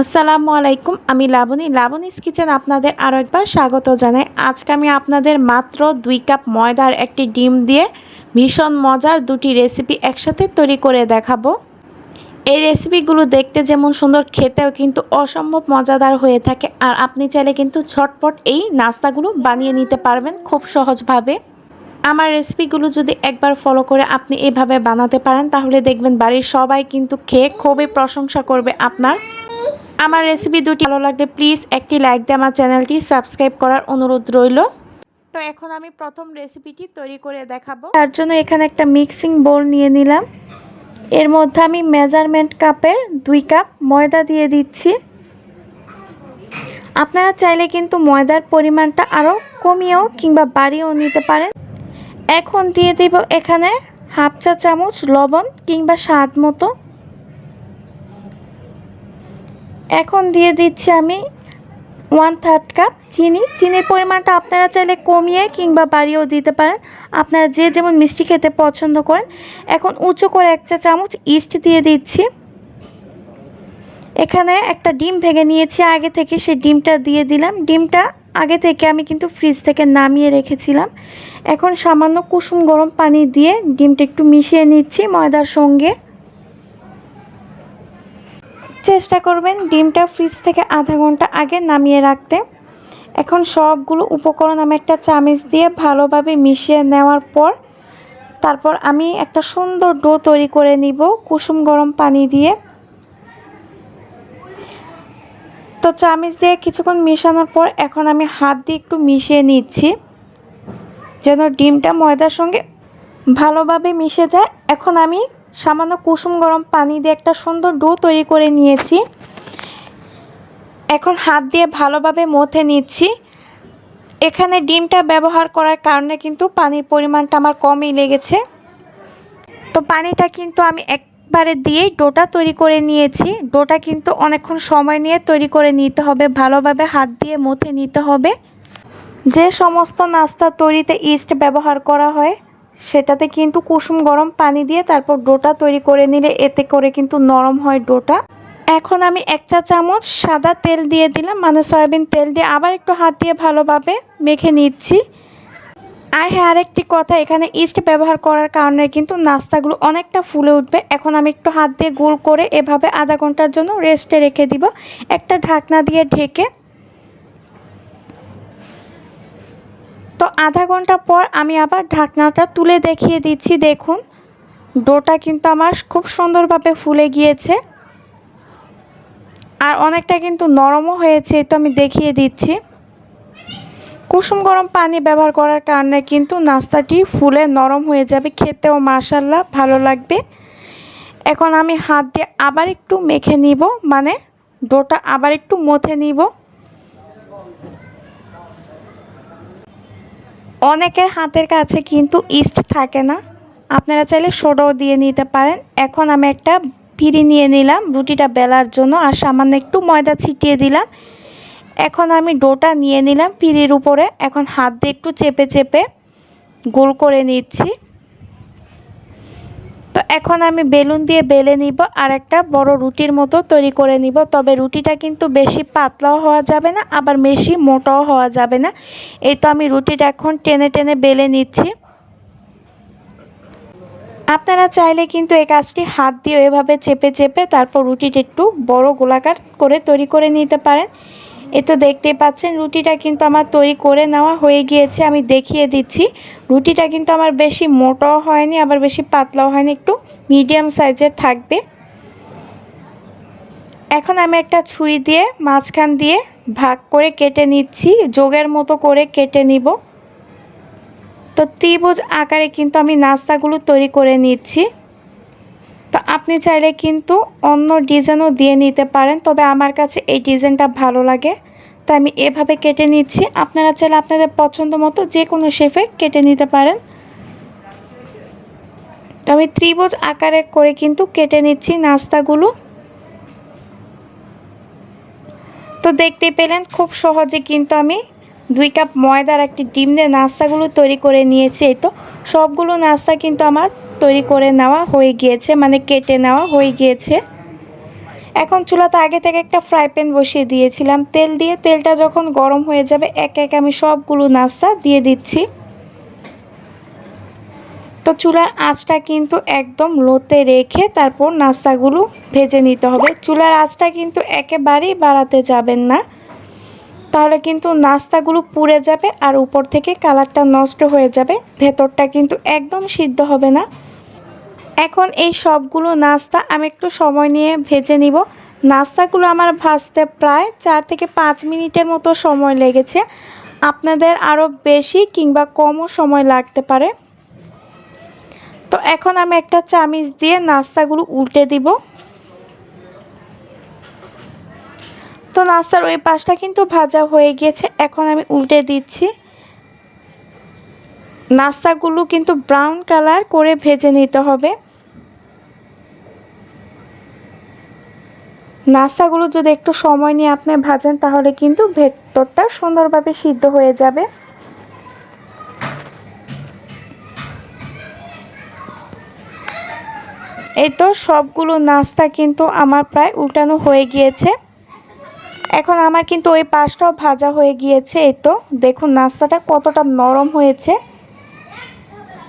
আসসালামু আলাইকুম, আমি লাবণী। লাবণীস কিচেন আপনাদের আরও একবার স্বাগত জানাই। আজকে আমি আপনাদের মাত্র দুই কাপ ময়দার একটি ডিম দিয়ে ভীষণ মজার দুটি রেসিপি একসাথে তৈরি করে দেখাবো। এই রেসিপিগুলো দেখতে যেমন সুন্দর, খেতেও কিন্তু অসম্ভব মজাদার হয়ে থাকে। আর আপনি চাইলে কিন্তু ছটপট এই নাস্তাগুলো বানিয়ে নিতে পারবেন খুব সহজভাবে। আমার রেসিপিগুলো যদি একবার ফলো করে আপনি এভাবে বানাতে পারেন, তাহলে দেখবেন বাড়ির সবাই কিন্তু খেয়ে খুবই প্রশংসা করবে আপনার। আমার রেসিপি দুটি ভালো লাগলে প্লিজ একটি লাইক দিয়ে আমার চ্যানেলটি সাবস্ক্রাইব করার অনুরোধ রইল। তো এখন আমি প্রথম রেসিপিটি তৈরি করে দেখাবো। তার জন্য এখানে একটা মিক্সিং বোল নিয়ে নিলাম। এর মধ্যে আমি মেজারমেন্ট কাপের দুই কাপ ময়দা দিয়ে দিচ্ছি। আপনারা চাইলে কিন্তু ময়দার পরিমাণটা আরও কমিয়েও কিংবা বাড়িয়েও নিতে পারেন। এখন দিয়ে দিব এখানে হাফ চা চামচ লবণ কিংবা স্বাদ মতো। এখন দিয়ে দিচ্ছি আমি ওয়ান থার্ড কাপ চিনি। চিনির পরিমাণটা আপনারা চাইলে কমিয়ে কিংবা বাড়িয়েও দিতে পারেন। আপনারা যে যেমন মিষ্টি খেতে পছন্দ করেন। এখন উঁচু করে এক চা চামচ ইস্ট দিয়ে দিচ্ছি। এখানে একটা ডিম ভেঙে নিয়েছি। আগে থেকে সেই ডিমটা দিয়ে দিলাম। ডিমটা আগে থেকে আমি কিন্তু ফ্রিজ থেকে নামিয়ে রেখেছিলাম। এখন সামান্য কুসুম গরম পানি দিয়ে ডিমটা একটু মিশিয়ে নিচ্ছি ময়দার সঙ্গে। চেষ্টা করবেন ডিমটা ফ্রিজ থেকে আধা ঘণ্টা আগে নামিয়ে রাখতে। এখন সবগুলো উপকরণ আমি একটা চামিচ দিয়ে ভালোভাবে মিশিয়ে নেওয়ার পর তারপর আমি একটা সুন্দর ডো তৈরি করে নিব কুসুম গরম পানি দিয়ে। তো চামিচ দিয়ে কিছুক্ষণ মিশানোর পর এখন আমি হাত দিয়ে একটু মিশিয়ে নিচ্ছি, যেন ডিমটা ময়দার সঙ্গে ভালোভাবে মিশে যায়। এখন আমি সামান্য কুসুম গরম পানি দিয়ে একটা সুন্দর ডো তৈরি করে নিয়েছি। এখন হাত দিয়ে ভালোভাবে মথে নিচ্ছি। এখানে ডিমটা ব্যবহার করার কারণে কিন্তু পানির পরিমাণটা আমার কমই লেগেছে। তো পানিটা কিন্তু আমি একবারে দিয়েই ডোটা তৈরি করে নিয়েছি। ডোটা কিন্তু অনেকক্ষণ সময় নিয়ে তৈরি করে নিতে হবে। ভালোভাবে হাত দিয়ে মথে নিতে হবে। যে সমস্ত নাস্তা তৈরিতে ইস্ট ব্যবহার করা হয় সেটাতে কিন্তু কুসুম গরম পানি দিয়ে তারপর ডোটা তৈরি করে নিলে এতে করে কিন্তু নরম হয় ডোটা। এখন আমি এক চা চামচ সাদা তেল দিয়ে দিলাম মানে সয়াবিন তেল দিয়ে আবার একটু হাত দিয়ে ভালোভাবে মেখে নিচ্ছি। আর হ্যাঁ আরেকটি কথা, এখানে ইস্ট ব্যবহার করার কারণে কিন্তু নাস্তাগুলো অনেকটা ফুলে উঠবে। এখন আমি একটু হাত দিয়ে গোল করে এভাবে আধা ঘণ্টার জন্য রেস্টে রেখে দিব। একটা ঢাকনা দিয়ে ঢেকে তো আধা ঘণ্টা পর আমি আবার ঢাকনাটা তুলে দেখিয়ে দিচ্ছি, দেখুন। ডোটা কিন্তু আমার খুব সুন্দরভাবে ফুলে গিয়েছে। আর অনেকটা কিন্তু নরমও হয়েছে তো আমি দেখিয়ে দিচ্ছি। কুসুম গরম পানি ব্যবহার করার কারণে কিন্তু নাস্তাটি ফুলে নরম হয়ে যাবে, খেতেও মাসাল্লাহ ভালো লাগবে। এখন আমি হাত দিয়ে আবার একটু মেখে নিব মানে ডোটা আবার একটু মথে নিব। অনেকের হাতের কাছে কিন্তু ইস্ট থাকে না। আপনারা চাইলে সোডাও দিয়ে নিতে পারেন। এখন আমি একটা পিড়ি নিয়ে নিলাম, রুটিটা বেলার জন্য, আর সামান্য একটু ময়দা ছিটিয়ে দিলাম। এখন আমি ডোটা নিয়ে নিলাম পিড়ির উপরে। এখন হাত দিয়ে একটু চেপে চেপে গোল করে নিচ্ছি। তো এখন আমি বেলুন দিয়ে বেলে নিব আর একটা বড় রুটির মতো তৈরি করে নিব। তবে রুটিটা কিন্তু বেশি পাতলাও হওয়া যাবে না, আবার বেশি মোটাও হওয়া যাবে না। এই তো আমি রুটিটা এখন টেনে টেনে বেলে নিচ্ছি। আপনারা চাইলে কিন্তু এই কাজটি হাত দিয়ে এভাবে চেপে চেপে তারপর রুটিটা একটু বড় গোলাকার করে তৈরি করে নিতে পারেন। এ তো দেখতেই পাচ্ছেন, রুটিটা কিন্তু আমার তৈরি করে নেওয়া হয়ে গিয়েছে, আমি দেখিয়ে দিচ্ছি। রুটিটা কিন্তু আমার বেশি মোটাও হয়নি, আবার বেশি পাতলাও হয়নি, একটু মিডিয়াম সাইজের থাকবে। এখন আমি একটা ছুরি দিয়ে মাঝখান দিয়ে ভাগ করে কেটে নিচ্ছি, যোগের মতো করে কেটে নিব। তো ত্রিভুজ আকারে কিন্তু আমি নাস্তাগুলো তৈরি করে নিচ্ছি। তো আপনি চাইলে কিন্তু অন্য ডিজাইনও দিয়ে নিতে পারেন, তবে আমার কাছে এই ডিজাইনটা ভালো লাগে। তাই আমি এভাবে কেটে নিচ্ছি। আপনারা চাইলে আপনাদের পছন্দ মতো যে কোনো শেফে কেটে নিতে পারেন। তো আমি ত্রিভুজ আকারে করে কিন্তু কেটে নিচ্ছি নাস্তাগুলো। তো দেখতে পেলেন খুব সহজে কিন্তু আমি দুই কাপ ময়দার একটি ডিম দিয়ে নাস্তাগুলো তৈরি করে নিয়েছি। এই তো সবগুলো নাস্তা কিন্তু আমার তৈরি করে নেওয়া হয়ে গিয়েছে মানে কেটে নেওয়া হয়ে গিয়েছে। এখন চুলাতে আগে থেকে একটা ফ্রাই প্যান বসিয়ে দিয়েছিলাম। তেল দিয়ে তেলটা যখন গরম হয়ে যাবে, এক এক আমি সবগুলো নাস্তা দিয়ে দিচ্ছি। তো চুলার আঁচটা কিন্তু একদম লোতে রেখে তারপর নাস্তাগুলো ভেজে নিতে হবে। চুলার আঁচটা কিন্তু একেবারেই বাড়াতে যাবেন না। তাহলে কিন্তু নাস্তাগুলো পুড়ে যাবে আর উপর থেকে কালারটা নষ্ট হয়ে যাবে। ভেতরটা কিন্তু একদম সিদ্ধ হবে না। এখন এই সবগুলো নাস্তা আমি একটু সময় নিয়ে ভেজে নিব। নাস্তাগুলো আমার ভাজতে প্রায় চার থেকে পাঁচ মিনিটের মতো সময় লেগেছে। আপনাদের আরও বেশি কিংবা কমও সময় লাগতে পারে। তো এখন আমি একটা চামিচ দিয়ে নাস্তাগুলো উল্টে দিব। তো নাস্তার ওই পাশটা কিন্তু ভাজা হয়ে গিয়েছে, এখন আমি উল্টে দিচ্ছি। নাস্তাগুলো কিন্তু ব্রাউন কালার করে ভেজে নিতে হবে। নাস্তাগুলো যদি একটু সময় নিয়ে আপনি ভাজেন, তাহলে কিন্তু ভেতরটা সুন্দরভাবে সিদ্ধ হয়ে যাবে। এই তো সবগুলো নাস্তা কিন্তু আমার প্রায় উল্টানো হয়ে গিয়েছে। এখন আমার কিন্তু ওই পাশটাও ভাজা হয়ে গিয়েছে, এই তো। দেখুন, নাস্তাটা কতটা নরম হয়েছে।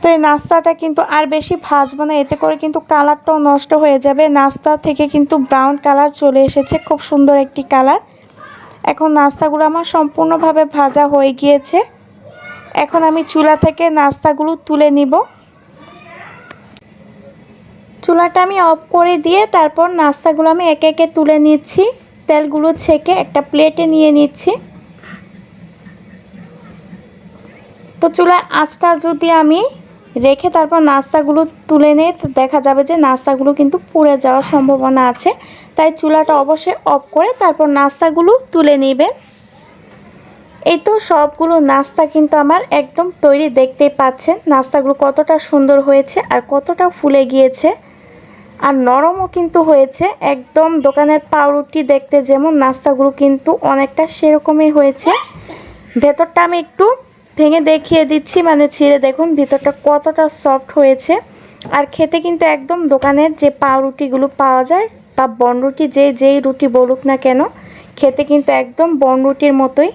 তো এই নাস্তাটা কিন্তু আর বেশি ভাজবো না, এতে করে কিন্তু কালারটাও নষ্ট হয়ে যাবে। নাস্তা থেকে কিন্তু ব্রাউন কালার চলে এসেছে, খুব সুন্দর একটি কালার। এখন নাস্তাগুলো আমার সম্পূর্ণভাবে ভাজা হয়ে গিয়েছে। এখন আমি চুলা থেকে নাস্তাগুলো তুলে নিব। চুলাটা আমি অফ করে দিয়ে তারপর নাস্তাগুলো আমি একে একে তুলে নিচ্ছি। তেলগুলো ছেঁকে একটা প্লেটে নিয়ে নিচ্ছি। তো চুলার আঁচটা যদি আমি রেখে তারপর নাস্তাগুলো তুলে নিয়ে দেখা যাবে যে নাস্তাগুলো কিন্তু পুড়ে যাওয়ার সম্ভাবনা আছে। তাই চুলাটা অবশ্যই অফ করে তারপর নাস্তাগুলো তুলে নেবেন এই তো সবগুলো নাস্তা কিন্তু আমার একদম তৈরি দেখতেই পাচ্ছেন। নাস্তাগুলো কতটা সুন্দর হয়েছে আর কতটা ফুলে গিয়েছে। আর নরমও কিন্তু হয়েছে। একদম দোকানের পাউরুটি দেখতে যেমন নাস্তাগুলো কিন্তু অনেকটা সেরকমই হয়েছে। ভেতরটা আমি একটু ভেঙে দেখিয়ে দিচ্ছি মানে ছিঁড়ে দেখুন, ভিতরটা কতটা সফট হয়েছে। আর খেতে কিন্তু একদম দোকানের যে পাউরুটিগুলো পাওয়া যায়, বা বনরুটি, যে যেই রুটি বলুক না কেন, খেতে কিন্তু একদম বনরুটির মতোই।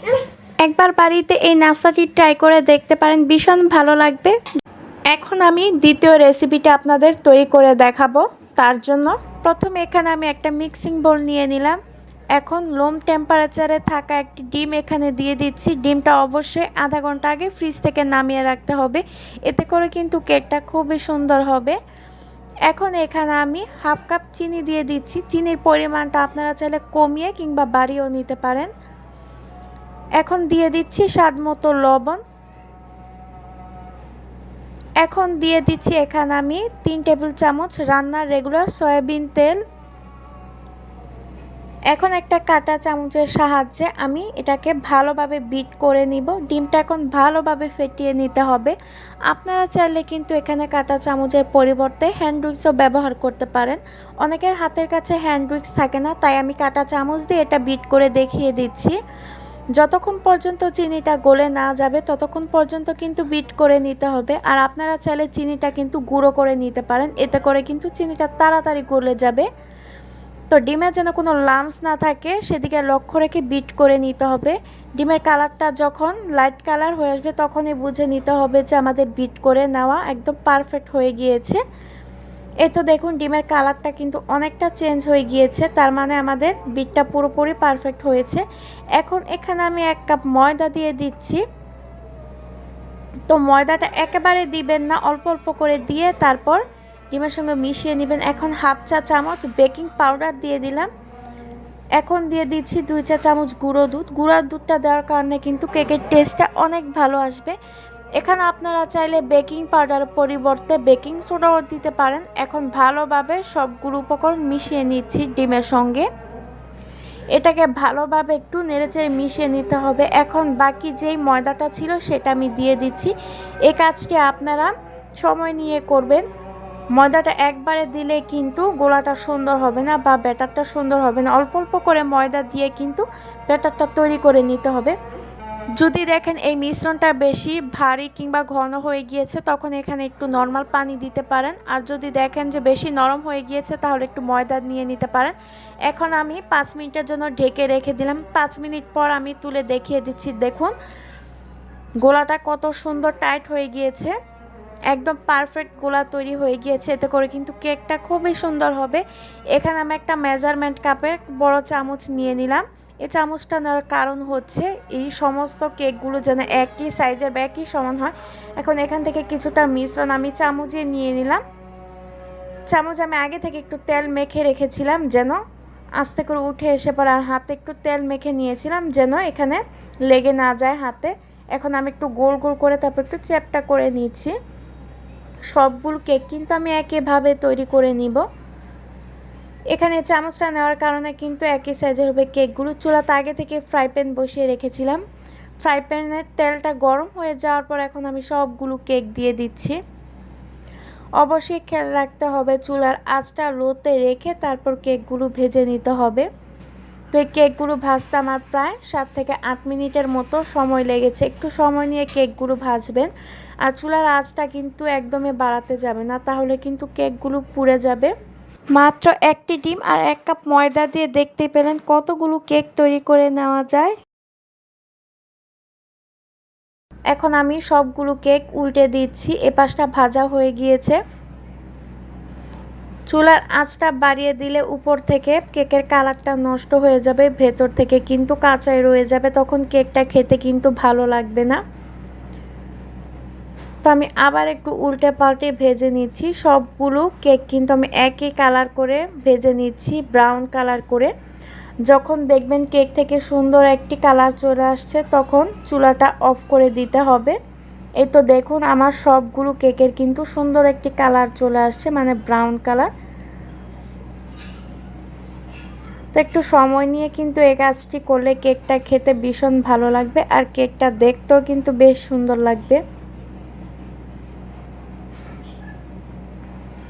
একবার বাড়িতে এই নাস্তাটি ট্রাই করে দেখতে পারেন, ভীষণ ভালো লাগবে। এখন আমি দ্বিতীয় রেসিপিটা আপনাদের তৈরি করে দেখাবো, তার জন্য। প্রথমে এখানে আমি একটা মিক্সিং বোল নিয়ে নিলাম। এখন লোম টেম্পারেচারে থাকা একটি ডিম এখানে দিয়ে দিচ্ছি। ডিমটা অবশ্যই আধা ঘণ্টা আগে ফ্রিজ থেকে নামিয়ে রাখতে হবে। এতে করে কিন্তু কেকটা খুবই সুন্দর হবে। এখন এখানে আমি হাফ কাপ চিনি দিয়ে দিচ্ছি। চিনির পরিমাণটা আপনারা চাইলে কমিয়ে কিংবা বাড়িয়েও নিতে পারেন। এখন দিয়ে দিচ্ছি স্বাদ মতো লবণ। এখন দিয়ে দিচ্ছি এখানে আমি তিন টেবিল চামচ রান্নার রেগুলার সয়াবিন তেল। এখন একটা কাটা চামচের সাহায্যে আমি এটাকে ভালোভাবে বিট করে নিব। ডিমটা এখন ভালোভাবে ফেটিয়ে নিতে হবে। আপনারা চাইলে কিন্তু এখানে কাটা চামচের পরিবর্তে হ্যান্ড উইক্সও ব্যবহার করতে পারেন। অনেকের হাতের কাছে হ্যান্ড উইক্স থাকে না, তাই আমি কাটা চামচ দিয়ে এটা বিট করে দেখিয়ে দিচ্ছি। যতক্ষণ পর্যন্ত চিনিটা গলে না যাবে, ততক্ষণ পর্যন্ত কিন্তু বিট করে নিতে হবে। আর আপনারা চাইলে চিনিটা কিন্তু গুঁড়ো করে নিতে পারেন, এতে করে কিন্তু চিনিটা তাড়াতাড়ি গলে যাবে। তো ডিমের যেন কোনো লামস না থাকে, সেদিকে লক্ষ্য রেখে বিট করে নিতে হবে। ডিমের কালারটা যখন লাইট কালার হয়ে আসবে, তখনই বুঝে নিতে হবে যে আমাদের বিট করে নেওয়া একদম পারফেক্ট হয়ে গিয়েছে। এ তো দেখুন, ডিমের কালারটা কিন্তু অনেকটা চেঞ্জ হয়ে গিয়েছে, তার মানে আমাদের বিটটা পুরোপুরি পারফেক্ট হয়েছে। এখন এখানে আমি এক কাপ ময়দা দিয়ে দিচ্ছি। তো ময়দাটা একেবারে দিবেন না, অল্প অল্প করে দিয়ে তারপর ডিমের সঙ্গে মিশিয়ে নেবেন। এখন হাফ চা চামচ বেকিং পাউডার দিয়ে দিলাম। এখন দিয়ে দিচ্ছি দুই চা চামচ গুঁড়ো দুধ। গুঁড়ার দুধটা দেওয়ার কারণে কিন্তু কেকের টেস্টটা অনেক ভালো আসবে। এখানে আপনারা চাইলে বেকিং পাউডারের পরিবর্তে বেকিং সোডাও দিতে পারেন। এখন ভালোভাবে সবগুলো উপকরণ মিশিয়ে নিচ্ছি ডিমের সঙ্গে। এটাকে ভালোভাবে একটু নেড়েচেড়ে মিশিয়ে নিতে হবে। এখন বাকি যেই ময়দাটা ছিল সেটা আমি দিয়ে দিচ্ছি। এই কাজটি আপনারা সময় নিয়ে করবেন। ময়দাটা একবারে দিলে কিন্তু গোলাটা সুন্দর হবে না বা ব্যাটারটা সুন্দর হবে না। অল্প অল্প করে ময়দা দিয়ে কিন্তু ব্যাটারটা তৈরি করে নিতে হবে। যদি দেখেন এই মিশ্রণটা বেশি ভারী কিংবা ঘন হয়ে গিয়েছে, তখন এখানে একটু নর্মাল পানি দিতে পারেন। আর যদি দেখেন যে বেশি নরম হয়ে গিয়েছে, তাহলে একটু ময়দা নিয়ে নিতে পারেন। এখন আমি পাঁচ মিনিটের জন্য ঢেকে রেখে দিলাম। পাঁচ মিনিট পর আমি তুলে দেখিয়ে দিচ্ছি। দেখুন, গোলাটা কত সুন্দর টাইট হয়ে গিয়েছে। একদম পারফেক্ট গোলা তৈরি হয়ে গিয়েছে। এতে করে কিন্তু কেকটা খুবই সুন্দর হবে। এখানে আমি একটা মেজারমেন্ট কাপের বড় চামচ নিয়ে নিলাম। এই চামচটা নেওয়ার কারণ হচ্ছে এই সমস্ত কেকগুলো যেন একই সাইজের বা একই সমান হয়। এখন এখান থেকে কিছুটা মিশ্রণ আমি চামচে নিয়ে নিলাম। চামচ আমি আগে থেকে একটু তেল মেখে রেখেছিলাম যেন আস্তে করে উঠে এসে পর আর হাতে একটু তেল মেখে নিয়েছিলাম যেন এখানে লেগে না যায় হাতে। এখন আমি একটু গোল গোল করে তারপর একটু চ্যাপটা করে নিচ্ছি। সবগুলো কেক কিন্তু আমি একইভাবে তৈরি করে নিব। এখানে চামচটা নেওয়ার কারণে কিন্তু একই সাইজের হবে কেকগুলো। চুলাতে আগে থেকে ফ্রাই প্যান বসিয়ে রেখেছিলাম। ফ্রাই প্যানের তেলটা গরম হয়ে যাওয়ার পর এখন আমি সবগুলো কেক দিয়ে দিচ্ছি। অবশ্যই খেয়াল রাখতে হবে চুলার আঁচটা লোতে রেখে তারপর কেকগুলো ভেজে নিতে হবে। তো এই কেকগুলো ভাজতে আমার প্রায় সাত থেকে আট মিনিটের মতো সময় লেগেছে। একটু সময় নিয়ে কেকগুলো ভাজবেন। আর চুলার আঁচটা কিন্তু একদমই বাড়াতে যাবে না, তাহলে কিন্তু কেকগুলো পুড়ে যাবে। মাত্র একটি ডিম আর এক কাপ ময়দা দিয়ে দেখতে পেলেন কতগুলো কেক তৈরি করে নেওয়া যায়। এখন আমি সবগুলো কেক উল্টে দিচ্ছি এ পাশটা ভাজা হয়ে গিয়েছে। চুলার আঁচটা বাড়িয়ে দিলে উপর থেকে কেকের কালারটা নষ্ট হয়ে যাবে, ভেতর থেকে কিন্তু কাঁচাই রয়ে যাবে, তখন কেকটা খেতে কিন্তু ভালো লাগবে না। তো আমি আবার একটু উল্টে পাল্টে ভেজে নিচ্ছি। সবগুলো কেক কিন্তু আমি একই কালার করে ভেজে নিচ্ছি, ব্রাউন কালার করে। যখন দেখবেন কেক থেকে সুন্দর একটি কালার চলে আসছে, তখন চুলাটা অফ করে দিতে হবে। এই তো দেখুন, আমার সবগুলো কেকের কিন্তু সুন্দর একটি কালার চলে আসছে মানে ব্রাউন কালার। তো একটু সময় নিয়ে কিন্তু এই কাজটি করলে কেকটা খেতে ভীষণ ভালো লাগবে, আর কেকটা দেখতেও কিন্তু বেশ সুন্দর লাগবে।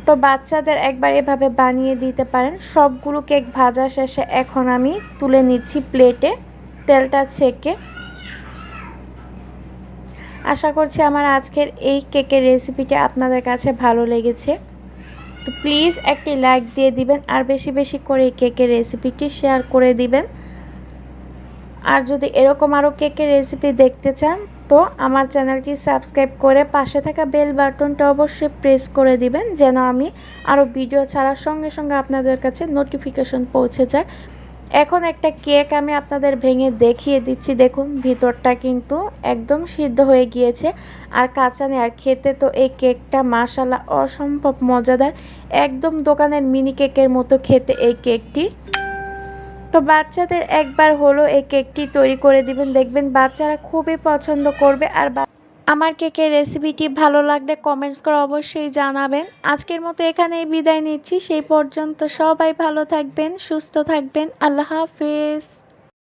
তো বাচ্চাদের একবার এভাবে বানিয়ে দিতে পারেন। সবগুলো কেক ভাজা শেষে এখন আমি তুলে নিচ্ছি প্লেটে, তেলটা ছেঁকে। আশা করছি আমার আজকের এই কেকের রেসিপিটা আপনাদের কাছে ভালো লেগেছে। তো প্লিজ একটি লাইক দিয়ে দিবেন আর বেশি বেশি করে এই কেকের রেসিপিটি শেয়ার করে দিবেন। আর যদি এরকম আরও কেকের রেসিপি দেখতে চান তো আমার চ্যানেলটি সাবস্ক্রাইব করে পাশে থাকা বেল বাটনটা অবশ্যই প্রেস করে দিবেন, যেন আমি আরও ভিডিও ছাড়ার সঙ্গে সঙ্গে আপনাদের কাছে নোটিফিকেশন পৌঁছে যায়। এখন একটা কেক আমি আপনাদের ভেঙে দেখিয়ে দিচ্ছি। দেখুন, ভিতরটা কিন্তু একদম সিদ্ধ হয়ে গিয়েছে। আর কাঁচা নেই, আর খেতে তো এই কেকটা মাসালা অসম্ভব মজাদার। একদম দোকানের মিনি কেকের মতো খেতে এই কেকটি তো বাচ্চাদের একবার হলো এই কেকটি তৈরি করে দিবেন। দেখবেন বাচ্চারা খুবই পছন্দ করবে আর আমার কেকের রেসিপিটি ভালো লাগলে কমেন্টস করে অবশ্যই জানাবেন। আজকের মতো এখানেই বিদায় নিচ্ছি। সেই পর্যন্ত সবাই ভালো থাকবেন, সুস্থ থাকবেন। আল্লাহ হাফেজ।